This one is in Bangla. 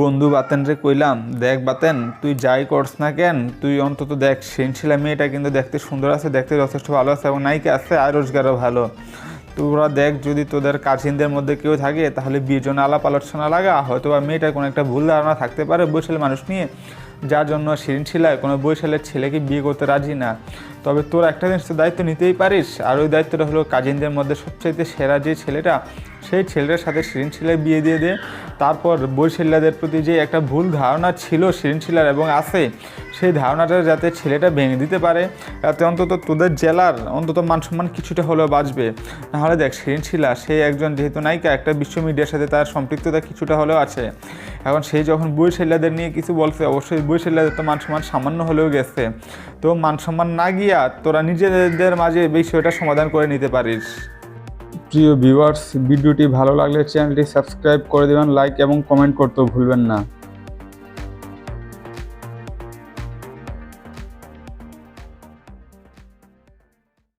বন্ধু বাতেন রে কইলাম, দেখ বাতেন, তুই যাই করস না কেন, তুই অন্তত দেখ, সেনশিলা মেয়েটা কিন্তু দেখতে সুন্দর আছে, দেখতে যথেষ্ট ভালো আছে এবং নায়িকা আছে আর রোজগারও ভালো। তোরা দেখ যদি তোদের কাজিনদের মধ্যে কেউ থাকে, তাহলে বিয়ের জন্য আলাপ আলোচনা লাগা হয়তো বা মেয়েটার কোনো একটা ভুল ধারণা থাকতে পারে বৈশালী মানুষ নিয়ে। যার জন্য শিরিন শিলায় কোনো বৈশালের ছেলেকে বিয়ে করতে রাজি না। তবে তোর একটা জিনিস দায়িত্ব নিতেই পারিস। আর ওই দায়িত্বটা হলো কাজিনদের মধ্যে সবচাইতে সেরা যে ছেলেটা, সেই ছেলেটার সাথে শিরিন বিয়ে দিয়ে দে। তারপর বৈশাল্যাদের প্রতি যে একটা ভুল ধারণা ছিল শিরিন শিলার এবং আছে, সেই ধারণাটা যাতে ছেলেটা ভেঙে দিতে পারে, তাতে অন্তত তোদের জেলার অন্তত মান সম্মান কিছুটা হলেও বাঁচবে। নাহলে দেখ শিরিন শিলা সে একজন যেহেতু নায়িকা, একটা বিশ্ব মিডিয়ার সাথে তার সম্পৃক্ততা কিছুটা হলেও আছে। এখন সেই যখন বৈশাল্যাদের নিয়ে কিছু বলছে, অবশ্যই বৈশাল্যাদের তো মান সম্মান সামান্য হলেও গেছে। তো মান সম্মান না গিয়া তোরা নিজেদের মাঝে বিষয়টা সমাধান করে নিতে পারিস। প্রিয় ভিউয়ার্স ভিডিওটি ভালো লাগলে চ্যানেলটি সাবস্ক্রাইব করে দেবেন লাইক এবং কমেন্ট করতেও ভুলবেন না।